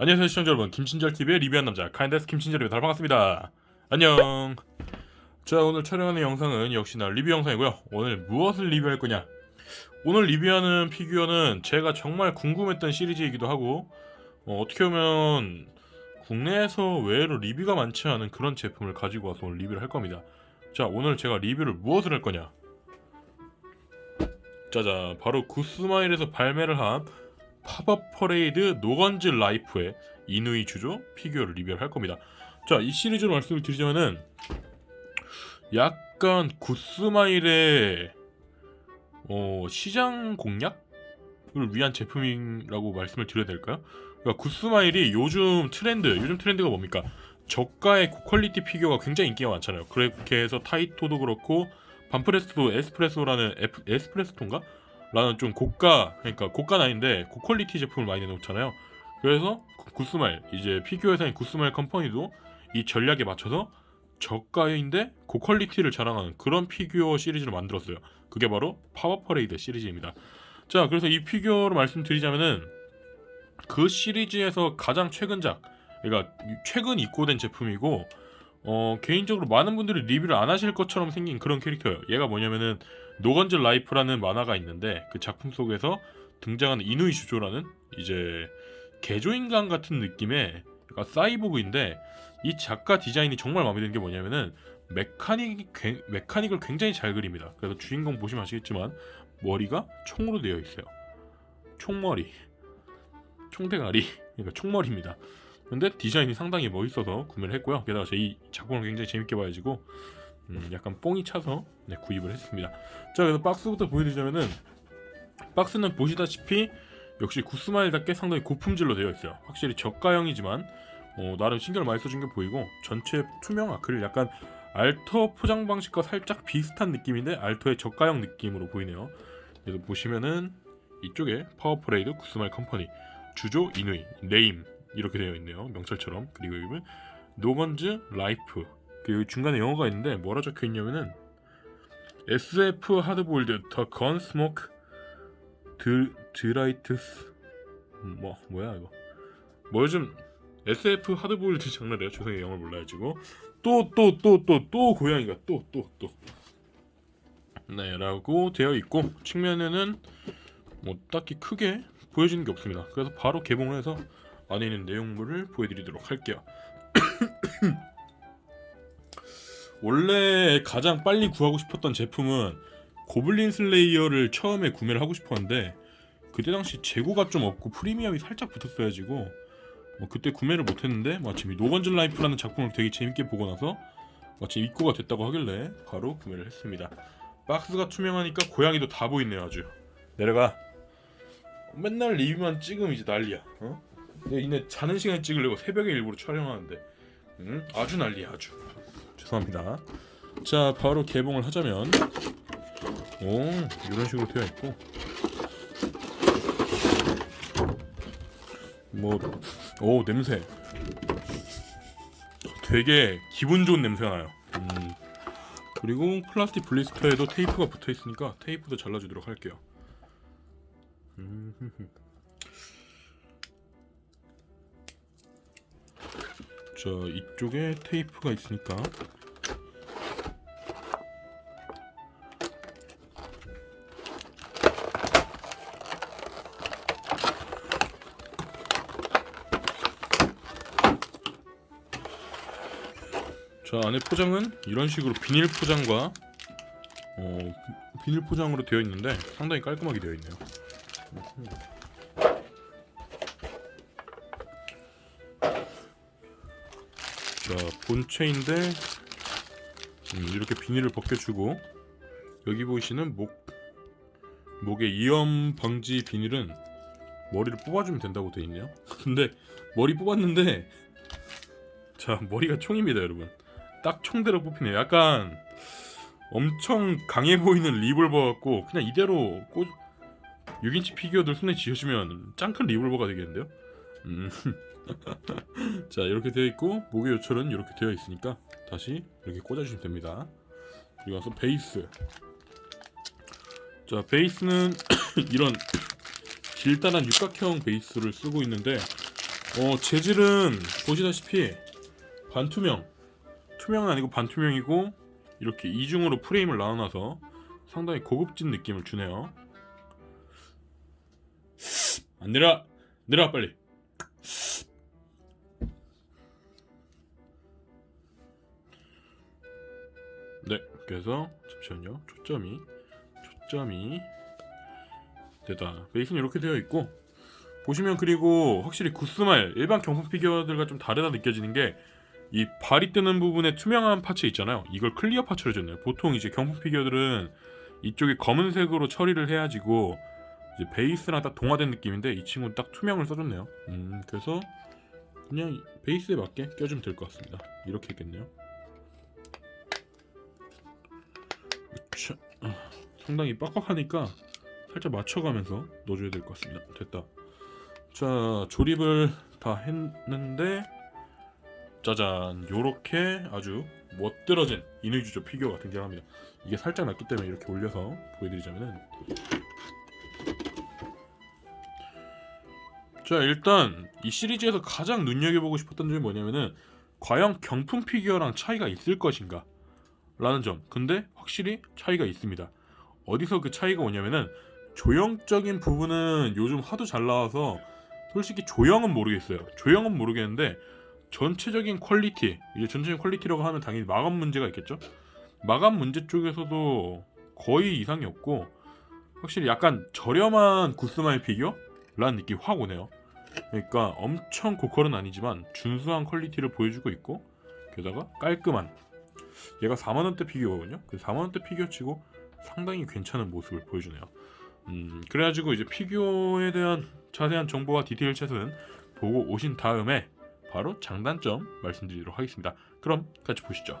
안녕하세요 시청자 여러분. 김친절TV의 리뷰한 남자 카인데스 김친절입니다. 다들 반갑습니다. 안녕. 자 오늘 촬영하는 영상은 역시나 리뷰 영상이고요. 오늘 무엇을 리뷰할 거냐? 오늘 리뷰하는 피규어는 제가 정말 궁금했던 시리즈이기도 하고 어, 어떻게 보면 국내에서 외로 리뷰가 많지 않은 그런 제품을 가지고 와서 오늘 리뷰를 할 겁니다. 자 오늘 제가 리뷰를 무엇을 할 거냐? 짜잔. 바로 구스마일에서 발매를 한 팝업 퍼레이드 노건즈 라이프의 이누이 주조 피규어를 리뷰를 할 겁니다. 자, 이 시리즈로 말씀을 드리자면은 약간 구스마일의 어, 시장 공략을 위한 제품이라고 말씀을 드려야 될까요? 그러니까 구스마일이 요즘 트렌드, 요즘 트렌드가 뭡니까? 저가의 고퀄리티 피규어가 굉장히 인기가 많잖아요. 그렇게 해서 타이토도 그렇고 반프레스도 에스프레소라는 에프- 에스프레소인가? 라는 좀 고가 그러니까 고가는 아닌데 고퀄리티 제품을 많이 내놓잖아요. 그래서 구- 구스마일 이제 피규어 회사인 구스마일 컴퍼니도 이 전략에 맞춰서 저가인데 고퀄리티를 자랑하는 그런 피규어 시리즈를 만들었어요. 그게 바로 파워 퍼레이드 시리즈입니다. 자, 그래서 이 피규어로 말씀드리자면은 그 시리즈에서 가장 최근작, 그러니까 최근 입고된 제품이고 어, 개인적으로 많은 분들이 리뷰를 안 하실 것처럼 생긴 그런 캐릭터예요. 얘가 뭐냐면은 노건즈 라이프라는 만화가 있는데 그 작품 속에서 등장하는 이누이 슈조라는 이제 개조인간 같은 느낌의 그러니까 사이보그인데 이 작가 디자인이 정말 마음에 드는 게 뭐냐면은 메카닉 괴- 메카닉을 굉장히 잘 그립니다. 그래서 주인공 보시면 아시겠지만 머리가 총으로 되어 있어요. 총머리, 총대가리, 그러니까 총머리입니다. 근데 디자인이 상당히 멋있어서 구매를 했고요. 게다가 제 이 작품을 굉장히 재밌게 봐가지고 음, 약간 뽕이 차서 네, 구입을 했습니다. 자 그래서 박스부터 보여드리자면은 박스는 보시다시피 역시 구스마일답게 상당히 고품질로 되어 있어요. 확실히 저가형이지만 어, 나름 신경을 많이 써준 게 보이고 전체 투명 아크릴 약간 알터 포장 방식과 살짝 비슷한 느낌인데 알터의 저가형 느낌으로 보이네요. 그래서 보시면은 이쪽에 파워프레이드 구스마일 컴퍼니 주조 이누이 네임 이렇게 되어 있네요. 명찰처럼. 그리고 여기는 노건즈 라이프. 그리고 중간에 영어가 있는데 뭐라 적혀 있냐면은 SF 하드보일드 더 건스모크 드 드라이트스. 뭐 뭐야 이거. 뭐 요즘 SF 하드보일드 장르래요. 죄송해요. 영어를 몰라가지고 또 또 또 또 또 고양이가 또 또 또. 네라고 되어 있고 측면에는 뭐 딱히 크게 보여지는 게 없습니다. 그래서 바로 개봉을 해서 안에 있는 내용물을 보여드리도록 할게요 원래 가장 빨리 구하고 싶었던 제품은 고블린 슬레이어를 처음에 구매를 하고 싶었는데 그때 당시 재고가 좀 없고 프리미엄이 살짝 붙었어가지고 뭐 그때 구매를 못했는데 마침 이 노건즈 라이프라는 작품을 되게 재밌게 보고 나서 마침 입고가 됐다고 하길래 바로 구매를 했습니다. 박스가 투명하니까 고양이도 다 보이네요 아주. 내려가. 맨날 리뷰만 찍으면 이제 난리야. 어? 내가 이내 자는 시간에 찍으려고 새벽에 일부러 촬영하는데 응? 아주 난리야 아주. 죄송합니다. 자 바로 개봉을 하자면 오 이런 식으로 되어 있고 뭐오 냄새 되게 기분 좋은 냄새가 나요. 음, 그리고 플라스틱 블리스터에도 테이프가 붙어 있으니까 테이프도 잘라주도록 할게요. 음, 자 이쪽에 테이프가 있으니까 자 안에 포장은 이런 식으로 비닐 포장과 어, 비닐 포장으로 되어 있는데 상당히 깔끔하게 되어 있네요. 본체인데 음, 이렇게 비닐을 벗겨주고 여기 보이시는 목 목의 이염 방지 비닐은 머리를 뽑아주면 된다고 되어 있네요. 근데 머리 뽑았는데 자 머리가 총입니다 여러분. 딱 총대로 뽑히네요. 약간 엄청 강해 보이는 리볼버 같고 그냥 이대로 꽂 6인치 피규어들 손에 쥐어주면 짱큰 리볼버가 되겠는데요? 음. 자 이렇게 되어 있고 목의 요철은 이렇게 되어 있으니까 다시 이렇게 꽂아주시면 됩니다. 그리고 와서 베이스. 자 베이스는 이런 길다란 육각형 베이스를 쓰고 있는데 어 재질은 보시다시피 반투명 투명은 아니고 반투명이고 이렇게 이중으로 프레임을 나눠놔서 상당히 고급진 느낌을 주네요 안 내려 내려와 빨리 네 그래서 잠시만요 초점이 초점이 됐다 베이스는 이렇게 되어 있고 보시면 그리고 확실히 구스마일 일반 경품 피규어들과 좀 다르다 느껴지는 게 이 발이 뜨는 부분에 투명한 파츠 있잖아요. 이걸 클리어 파츠로 줬네요. 보통 이제 경품 피규어들은 이쪽에 검은색으로 처리를 해야지고 이제 베이스랑 딱 동화된 느낌인데 이 친구는 딱 투명을 써줬네요. 음 그래서 그냥 베이스에 맞게 껴주면 될 것 같습니다. 이렇게 했겠네요. 상당히 빡빡하니까 살짝 맞춰가면서 넣어줘야 될 것 같습니다. 됐다. 자 조립을 다 했는데 짜잔. 요렇게 아주 멋들어진 이누이주조 피규어가 등장합니다. 이게 살짝 낮기 때문에 이렇게 올려서 보여드리자면은. 자 일단 이 시리즈에서 가장 눈여겨보고 싶었던 점이 뭐냐면은 과연 경품 피규어랑 차이가 있을 것인가 라는 점. 근데 확실히 차이가 있습니다 어디서 그 차이가 오냐면은 조형적인 부분은 요즘 하도 잘 나와서 솔직히 조형은 모르겠어요. 조형은 모르겠는데 전체적인 퀄리티 이제 전체적인 퀄리티라고 하면 당연히 마감 문제가 있겠죠? 마감 문제 쪽에서도 거의 이상이 없고 확실히 약간 저렴한 구스마일 피규어라는 느낌이 확 오네요. 그러니까 엄청 고퀄은 아니지만 준수한 퀄리티를 보여주고 있고 게다가 깔끔한. 얘가 4만원대 피규어거든요? 그 4만원대 피규어 치고 상당히 괜찮은 모습을 보여주네요 음, 그래가지고 이제 피규어에 대한 자세한 정보와 디테일 챗은 보고 오신 다음에 바로 장단점 말씀드리도록 하겠습니다. 그럼 같이 보시죠.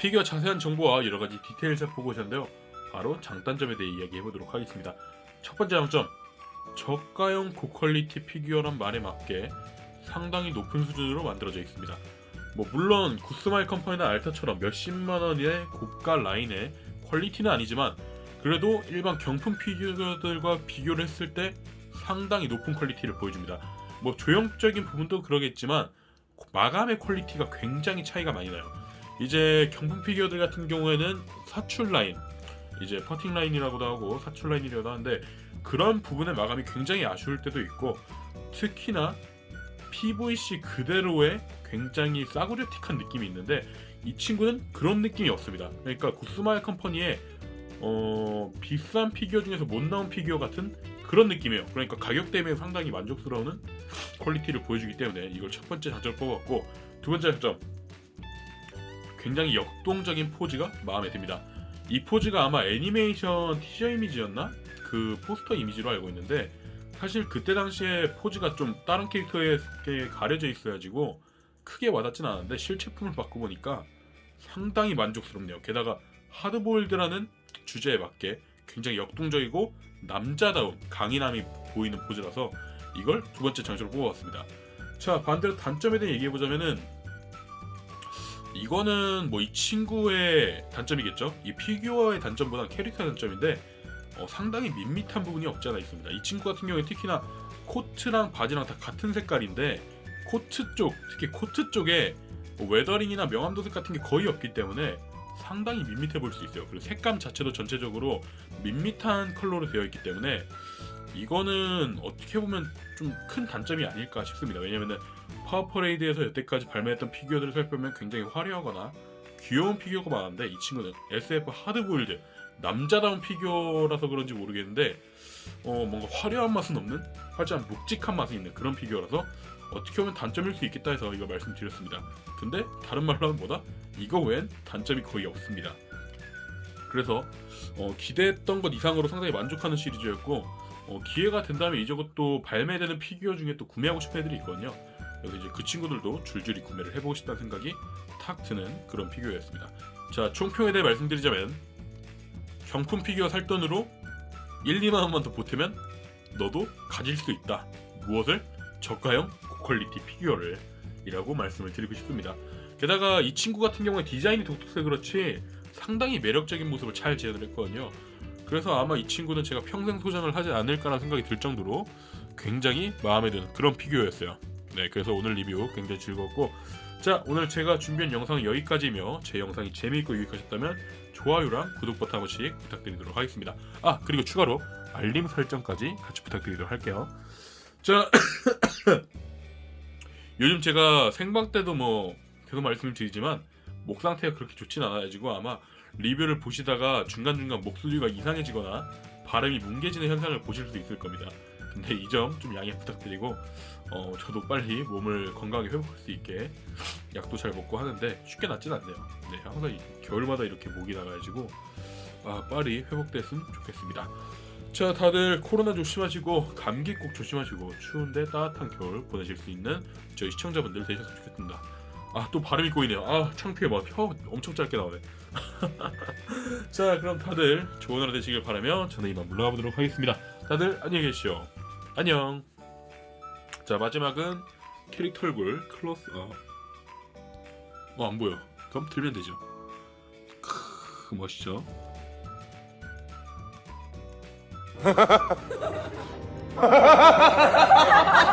피규어 자세한 정보와 여러 가지 디테일을 보고 오셨는데요. 바로 장단점에 대해 이야기해 보도록 하겠습니다. 첫 번째 장점, 저가형 고퀄리티 피규어란 말에 맞게 상당히 높은 수준으로 만들어져 있습니다. 뭐 물론 구스마일 컴퍼니나 알타처럼 몇십만 원의 고가 라인의 퀄리티는 아니지만 그래도 일반 경품 피규어들과 비교를 했을 때 상당히 높은 퀄리티를 보여줍니다. 뭐 조형적인 부분도 그러겠지만 마감의 퀄리티가 굉장히 차이가 많이 나요. 이제 경품 피규어들 같은 경우에는 사출 라인, 이제 퍼팅 라인이라고도 하고 사출 라인이라고도 하는데 그런 부분의 마감이 굉장히 아쉬울 때도 있고 특히나 PVC 그대로의 굉장히 싸구려틱한 느낌이 있는데 이 친구는 그런 느낌이 없습니다. 그러니까 구스마일 컴퍼니의 어, 비싼 피규어 중에서 못 나온 피규어 같은 그런 느낌이에요. 그러니까 가격 대비 상당히 만족스러운 퀄리티를 보여주기 때문에 이걸 첫 번째 장점을 뽑았고 두 번째 장점 굉장히 역동적인 포즈가 마음에 듭니다. 이 포즈가 아마 애니메이션 티저 이미지였나? 그 포스터 이미지로 알고 있는데 사실 그때 당시에 포즈가 좀 다른 캐릭터에게 가려져 있어야지고 크게 와닿진 않았는데 실체품을 받고 보니까 상당히 만족스럽네요. 게다가 하드보일드라는 주제에 맞게 굉장히 역동적이고 남자다운 강인함이 보이는 포즈라서 이걸 두 번째 장점으로 뽑아봤습니다. 자 반대로 단점에 대해 얘기해보자면은 이거는 뭐 이 친구의 단점이겠죠. 이 피규어의 단점보다 캐릭터의 단점인데 어, 상당히 밋밋한 부분이 없지 않아 있습니다. 이 친구 같은 경우에 특히나 코트랑 바지랑 다 같은 색깔인데 코트 쪽, 특히 코트 쪽에 뭐 웨더링이나 명암도색 같은 게 거의 없기 때문에 상당히 밋밋해 보일 수 있어요. 그리고 색감 자체도 전체적으로 밋밋한 컬러로 되어 있기 때문에 이거는 어떻게 보면 좀 큰 단점이 아닐까 싶습니다. 왜냐면은 파워퍼레이드에서 여태까지 발매했던 피규어들을 살펴보면 굉장히 화려하거나 귀여운 피규어가 많은데 이 친구는 SF 하드보일드 남자다운 피규어라서 그런지 모르겠는데 어 뭔가 화려한 맛은 없는 하지만 묵직한 맛이 있는 그런 피규어라서 어떻게 보면 단점일 수 있겠다 해서 이걸 말씀드렸습니다. 근데 다른 말로 하면 뭐다? 이거 외엔 단점이 거의 없습니다. 그래서 어, 기대했던 것 이상으로 상당히 만족하는 시리즈였고 어, 기회가 된다면 이저것도 발매되는 피규어 중에 또 구매하고 싶은 애들이 있거든요. 그래서 이제 그 친구들도 줄줄이 구매를 해보고 싶다는 생각이 탁 드는 그런 피규어였습니다. 자 총평에 대해 말씀드리자면 경품 피규어 살 돈으로 1, 2만 원만 더 보태면 너도 가질 수 있다. 무엇을? 저가형 고퀄리티 피규어를 이라고 말씀을 드리고 싶습니다. 게다가 이 친구 같은 경우에 디자인이 독특해서 그렇지 상당히 매력적인 모습을 잘 재현을 했거든요. 그래서 아마 이 친구는 제가 평생 소장을 하지 않을까라는 생각이 들 정도로 굉장히 마음에 드는 그런 피규어였어요. 네, 그래서 오늘 리뷰 굉장히 즐거웠고 자 오늘 제가 준비한 영상은 여기까지이며 제 영상이 재미있고 유익하셨다면 좋아요랑 구독 버튼 한 번씩 부탁드리도록 하겠습니다. 아 그리고 추가로 알림 설정까지 같이 부탁드리도록 할게요. 자 요즘 제가 생방 때도 뭐 계속 말씀을 드리지만 목 상태가 그렇게 좋진 않아가지고 아마 리뷰를 보시다가 중간중간 목소리가 이상해지거나 발음이 뭉개지는 현상을 보실 수 있을 겁니다. 근데 이 점 좀 양해 부탁드리고 어, 저도 빨리 몸을 건강하게 회복할 수 있게 약도 잘 먹고 하는데 쉽게 낫진 않네요. 네, 항상 이- 겨울마다 이렇게 목이 나가지고 아, 빨리 회복됐으면 좋겠습니다. 자, 다들 코로나 조심하시고 감기 꼭 조심하시고 추운데 따뜻한 겨울 보내실 수 있는 저희 시청자분들 되셨으면 좋겠습니다. 아, 또 발음이 꼬이네요. 아, 창피해. 막 혀 엄청 짧게 나오네. 자, 그럼 다들 좋은 하루 되시길 바라며 저는 이만 물러가 보도록 하겠습니다. 다들 안녕히 계십시오. 안녕. 자, 마지막은 캐릭터 얼굴 클로스 어. 어, 안 보여. 그럼 들면 되죠. 크, 멋있죠?